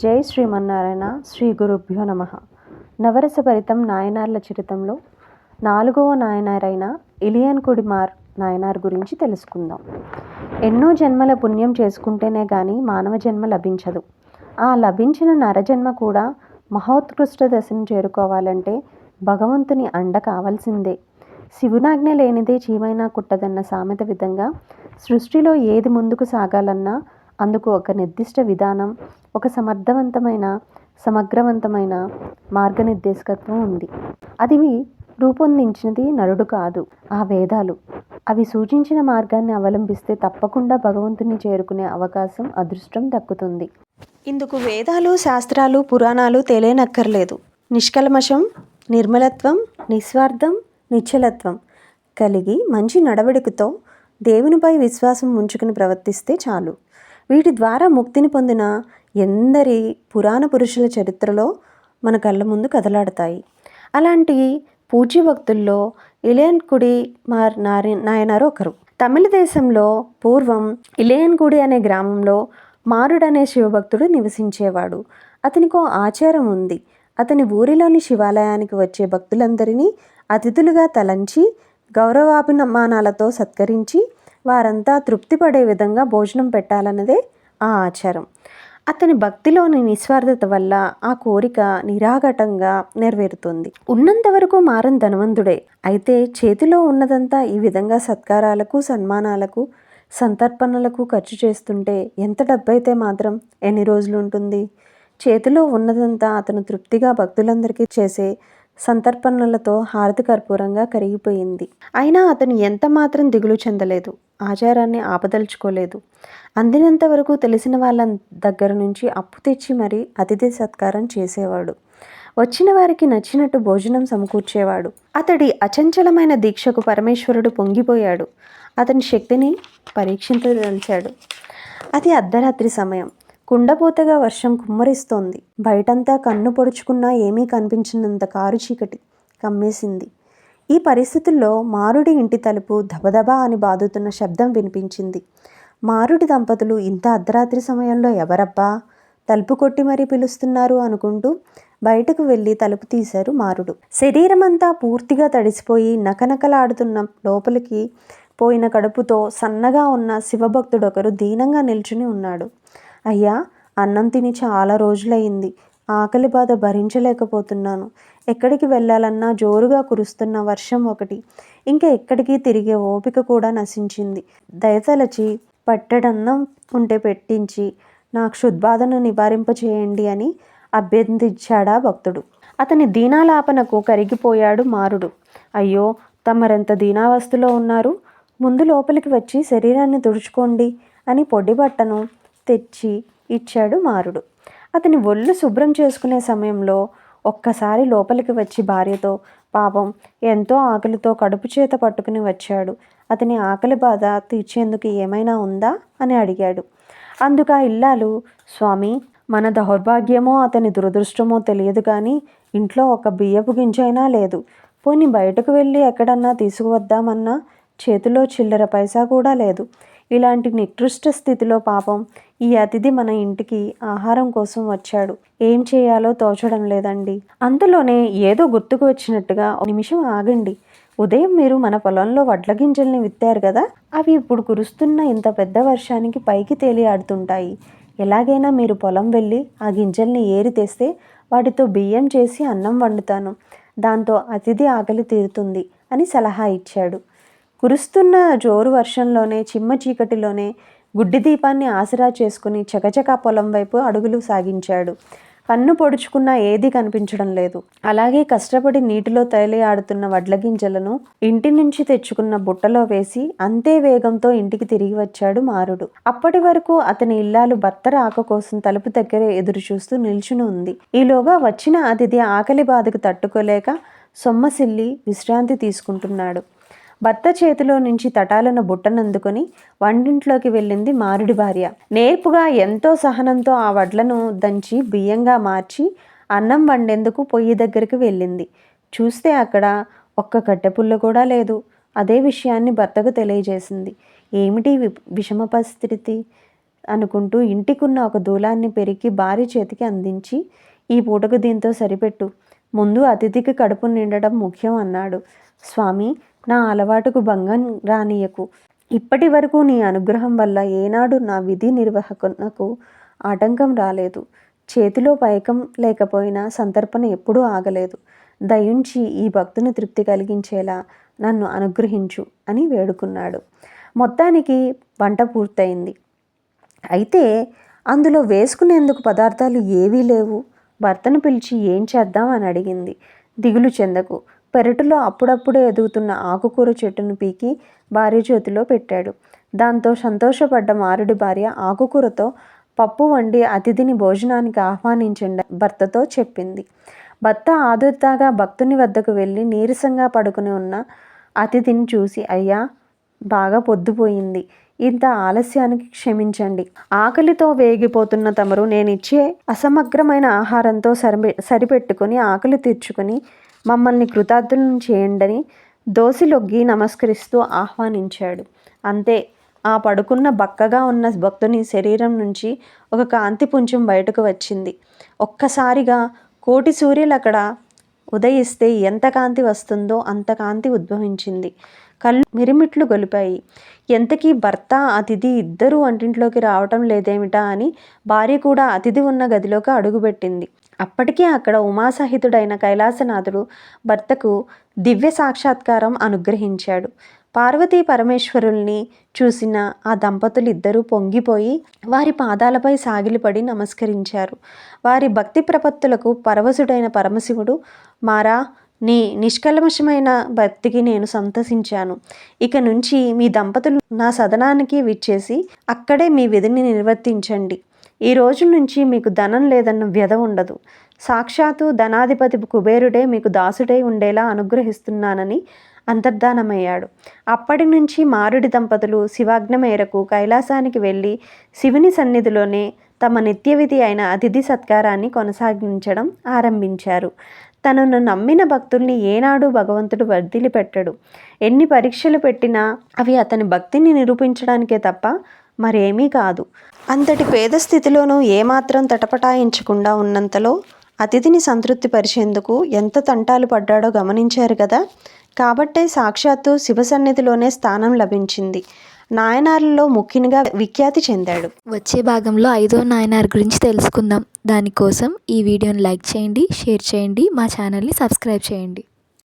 జై శ్రీమన్నారాయణ శ్రీ గురుభ్యో నమ. నవరసభరితం నాయనార్ల చరితంలో నాలుగవ నాయనారైన ఇలియన్ కుడిమార్ నాయనార్ గురించి తెలుసుకుందాం. ఎన్నో జన్మల పుణ్యం చేసుకుంటేనే కానీ మానవ జన్మ లభించదు. ఆ లభించిన నరజన్మ కూడా మహోత్కృష్ట దశను చేరుకోవాలంటే భగవంతుని అండ కావాల్సిందే. శివునాజ్ఞ లేనిదే చీమైనా కుట్టదన్న సామెత విధంగా సృష్టిలో ఏది ముందుకు సాగాలన్నా అందుకు ఒక నిర్దిష్ట విధానం ఒక సమర్థవంతమైన సమగ్రవంతమైన మార్గనిర్దేశకత్వం ఉంది. అది రూపొందించినది నరుడు కాదు ఆ వేదాలు. అవి సూచించిన మార్గాన్ని అవలంబిస్తే తప్పకుండా భగవంతుని చేరుకునే అవకాశం అదృష్టం దక్కుతుంది. ఇందుకు వేదాలు శాస్త్రాలు పురాణాలు తెలియనక్కర్లేదు నిష్కల్మషం నిర్మలత్వం నిస్వార్థం నిశ్చలత్వం కలిగి మంచి నడవడికతో దేవునిపై విశ్వాసం ఉంచుకుని ప్రవర్తిస్తే చాలు. వీటి ద్వారా ముక్తిని పొందిన ఎందరి పురాణ పురుషుల చరిత్రలో మన కళ్ళ ముందు కదలాడతాయి. అలాంటి పూజ్య భక్తుల్లో ఇలయన్కుడి మార్ నారి నాయనారు ఒకరు. తమిళ దేశంలో పూర్వం ఇలయన్గుడి అనే గ్రామంలో మారుడనే శివభక్తుడు నివసించేవాడు. అతనికో ఆచారం ఉంది. అతని ఊరిలోని శివాలయానికి వచ్చే భక్తులందరినీ అతిథులుగా తలంచి గౌరవాభిమానాలతో సత్కరించి వారంతా తృప్తి పడే విధంగా భోజనం పెట్టాలన్నదే ఆ ఆచారం. అతని భక్తిలోని నిస్వార్థత వల్ల ఆ కోరిక నిరాఘటంగా నెరవేరుతుంది. ఉన్నంత వరకు మారన్ ధనవంతుడే. అయితే చేతిలో ఉన్నదంతా ఈ విధంగా సత్కారాలకు సన్మానాలకు సంతర్పణలకు ఖర్చు చేస్తుంటే ఎంత డబ్బైతే మాత్రం ఎన్ని రోజులు ఉంటుంది? చేతిలో ఉన్నదంతా అతను తృప్తిగా భక్తులందరికీ చేసే సంతర్పణలతో హారతి కర్పూరంగా కరిగిపోయింది. అయినా అతను ఎంత మాత్రం దిగులు చెందలేదు. ఆచారాన్ని ఆపదలుచుకోలేదు. అందినంత వరకు తెలిసిన వాళ్ళ దగ్గర నుంచి అప్పు తెచ్చి మరీ అతిథి సత్కారం చేసేవాడు. వచ్చిన వారికి నచ్చినట్టు భోజనం సమకూర్చేవాడు. అతడి అచంచలమైన దీక్షకు పరమేశ్వరుడు పొంగిపోయాడు. అతని శక్తిని పరీక్షించదలిచాడు. అది అర్ధరాత్రి సమయం. కుండపోతగా వర్షం కుమ్మరిస్తోంది. బయటంతా కన్ను పొడుచుకున్నా ఏమీ కనిపించినంత కారు చీకటి కమ్మేసింది. ఈ పరిస్థితుల్లో మారుడి ఇంటి తలుపు దబదబా అని బాదుతున్న శబ్దం వినిపించింది. మారుడి దంపతులు ఇంత అర్ధరాత్రి సమయంలో ఎవరబ్బా? తలుపు కొట్టి మరీ పిలుస్తున్నారు అనుకుంటూ బయటకు వెళ్ళి తలుపు తీశారు మారుడు. శరీరమంతా పూర్తిగా తడిసిపోయి నకనకలాడుతున్న లోపలికి పోయిన కడుపుతో సన్నగా ఉన్న శివభక్తుడొకరు దీనంగా నిల్చుని ఉన్నాడు. అయ్యా అన్నం తిని చాలా రోజులైంది ఆకలి బాధ భరించలేకపోతున్నాను. ఎక్కడికి వెళ్ళాలన్నా జోరుగా కురుస్తున్న వర్షం ఒకటి ఇంకా ఎక్కడికి తిరిగే ఓపిక కూడా నశించింది. దయతలచి పట్టడన్నం ఉంటే పెట్టించి నా క్షుద్బాధను నివారింపచేయండి అని అభ్యర్థించాడా భక్తుడు. అతని దీనాలాపనకు కరిగిపోయాడు మారుడు. అయ్యో తమరెంత దీనావస్థలో ఉన్నారు? ముందు లోపలికి వచ్చి శరీరాన్ని తుడుచుకోండి అని పొడి బట్టను తెచ్చి ఇచ్చాడు మారుడు. అతని ఒళ్ళు శుభ్రం చేసుకునే సమయంలో ఒక్కసారి లోపలికి వచ్చి భార్యతో పాపం ఎంతో ఆకలితో కడుపు చేత పట్టుకుని వచ్చాడు. అతని ఆకలి బాధ తీర్చేందుకు ఏమైనా ఉందా? అని అడిగాడు. అందుకు ఆ ఇల్లాలు స్వామి మన దౌర్భాగ్యమో అతని దురదృష్టమో తెలియదు కానీ ఇంట్లో ఒక బియ్యపు గింజైనా లేదు. పోని బయటకు వెళ్ళి ఎక్కడన్నా తీసుకువద్దామన్నా చేతిలో చిల్లర పైసా కూడా లేదు. ఇలాంటి నికృష్ట స్థితిలో పాపం ఈ అతిథి మన ఇంటికి ఆహారం కోసం వచ్చాడు. ఏం చేయాలో తోచడం లేదండి. అంతలోనే ఏదో గుర్తుకు వచ్చినట్టుగా ఒక నిమిషం ఆగండి. ఉదయం మీరు మన పొలంలో వడ్ల గింజల్ని విత్తారు కదా? అవి ఇప్పుడు కురుస్తున్న ఇంత పెద్ద వర్షానికి పైకి తేలి ఆడుతుంటాయి. ఎలాగైనా మీరు పొలం వెళ్ళి ఆ గింజల్ని ఏరి తెస్తే వాటితో బియ్యం చేసి అన్నం వండుతాను. దాంతో అతిథి ఆకలి తీరుతుంది అని సలహా ఇచ్చాడు. కురుస్తున్న జోరు వర్షంలోనే చిమ్మ చీకటిలోనే గుడ్డి దీపాన్ని ఆసరా చేసుకుని చకచకా పొలం వైపు అడుగులు సాగించాడు. కన్ను పొడుచుకున్న ఏది కనిపించడం లేదు. అలాగే కష్టపడి నీటిలో తేలియాడుతున్న వడ్ల గింజలను ఇంటి నుంచి తెచ్చుకున్న బుట్టలో వేసి అంతే వేగంతో ఇంటికి తిరిగి వచ్చాడు మారుడు. అప్పటి వరకు అతని ఇల్లాలు భర్త రాక కోసం తలుపు దగ్గరే ఎదురు చూస్తూ నిల్చుని ఉంది. ఈలోగా వచ్చిన అతిథి ఆకలి బాధకు తట్టుకోలేక సొమ్మసిల్లి విశ్రాంతి తీసుకుంటున్నాడు. భర్త చేతిలో నుంచి తటాలను బుట్టనందుకుని వంటింట్లోకి వెళ్ళింది మారుడి భార్య. నేర్పుగా ఎంతో సహనంతో ఆ వడ్లను దంచి బియ్యంగా మార్చి అన్నం వండేందుకు పొయ్యి దగ్గరికి వెళ్ళింది. చూస్తే అక్కడ ఒక్క కట్టెపుల్ల కూడా లేదు. అదే విషయాన్ని భర్తకు తెలియజేసింది. ఏమిటి వి విషమ పరిస్థితి? అనుకుంటూ ఇంటికున్న ఒక దూలాన్ని పెరికి భార్య చేతికి అందించి ఈ పూటకు దీంతో సరిపెట్టు. ముందు అతిథికి కడుపు నిండడం ముఖ్యం అన్నాడు. స్వామి నా అలవాటుకు భంగం రానియకు ఇప్పటి వరకు నీ అనుగ్రహం వల్ల ఏనాడు నా విధి నిర్వహణకు ఆటంకం రాలేదు. చేతిలో పైకం లేకపోయినా సంతర్పణ ఎప్పుడూ ఆగలేదు. దయుంచి ఈ భక్తుని తృప్తి కలిగించేలా నన్ను అనుగ్రహించు అని వేడుకున్నాడు. మొత్తానికి వంట పూర్తయింది. అయితే అందులో వేసుకునేందుకు పదార్థాలు ఏవీ లేవు. భర్తను పిలిచి ఏం చేద్దాం అని అడిగింది. దిగులు చెందకు. పెరటులో అప్పుడప్పుడే ఎదుగుతున్న ఆకుకూర చెట్టును పీకి భార్య చేతిలో పెట్టాడు. దాంతో సంతోషపడ్డ మారుడి భార్య ఆకుకూరతో పప్పు వండి అతిథిని భోజనానికి ఆహ్వానించండి భర్తతో చెప్పింది. భర్త ఆదుర్దాగా భక్తుని వద్దకు వెళ్ళి నీరసంగా పడుకుని ఉన్న అతిథిని చూసి అయ్యా బాగా పొద్దుపోయింది. ఇంత ఆలస్యానికి క్షమించండి. ఆకలితో వేగిపోతున్న తమరు నేనిచ్చే అసమగ్రమైన ఆహారంతో సరి సరిపెట్టుకుని ఆకలి తీర్చుకుని మమ్మల్ని కృతార్థులను చేయండని దోసిలొగ్గి నమస్కరిస్తూ ఆహ్వానించాడు. అంతే ఆ పడుకున్న బక్కగా ఉన్న భక్తుని శరీరం నుంచి ఒక కాంతి పుంజం బయటకు వచ్చింది. ఒక్కసారిగా కోటి సూర్యులు అక్కడ ఉదయిస్తే ఎంత కాంతి వస్తుందో అంత కాంతి ఉద్భవించింది. కళ్ళు మిరిమిట్లు గొలిపాయి. ఎంతకీ భర్త అతిథి ఇద్దరూ వంటింట్లోకి రావటం లేదేమిటా? అని భార్య కూడా అతిథి ఉన్న గదిలోకి అడుగుపెట్టింది. అప్పటికే అక్కడ ఉమాసహితుడైన కైలాసనాథుడు భర్తకు దివ్య సాక్షాత్కారం అనుగ్రహించాడు. పార్వతీ పరమేశ్వరుల్ని చూసిన ఆ దంపతులు ఇద్దరూ పొంగిపోయి వారి పాదాలపై సాగిలిపడి నమస్కరించారు. వారి భక్తి ప్రపత్తులకు పరవశుడైన పరమశివుడు మారా నీ నిష్కల్మషమైన భక్తికి నేను సంతసించాను. ఇక నుంచి మీ దంపతులు నా సదనానికి విచ్చేసి అక్కడే మీ విధిని నిర్వర్తించండి. ఈ రోజు నుంచి మీకు ధనం లేదన్న వ్యధ ఉండదు. సాక్షాత్తు ధనాధిపతి కుబేరుడే మీకు దాసుడై ఉండేలా అనుగ్రహిస్తున్నానని అంతర్ధానమయ్యాడు. అప్పటి నుంచి మారుడి దంపతులు శివాజ్ఞ మేరకు కైలాసానికి వెళ్ళి శివుని సన్నిధిలోనే తమ నిత్యవిధి అయిన అతిథి సత్కారాన్ని కొనసాగించడం ఆరంభించారు. తనను నమ్మిన భక్తుల్ని ఏనాడు భగవంతుడు వదిలిపెట్టడు. ఎన్ని పరీక్షలు పెట్టినా అవి అతని భక్తిని నిరూపించడానికే తప్ప మరేమీ కాదు. అంతటి పేద స్థితిలోనూ ఏమాత్రం తటపటాయించకుండా ఉన్నంతలో అతిథిని సంతృప్తిపరిచేందుకు ఎంత తంటాలు పడ్డాడో గమనించారు కదా? కాబట్టే సాక్షాత్తు శివ సన్నిధిలోనే స్థానం లభించింది. నాయనార్లలో ముఖ్యంగా విఖ్యాతి చెందాడు. వచ్చే భాగంలో ఐదో నాయనార్ గురించి తెలుసుకుందాం. దానికోసం ఈ వీడియోని లైక్ చేయండి షేర్ చేయండి మా ఛానల్ని సబ్స్క్రైబ్ చేయండి.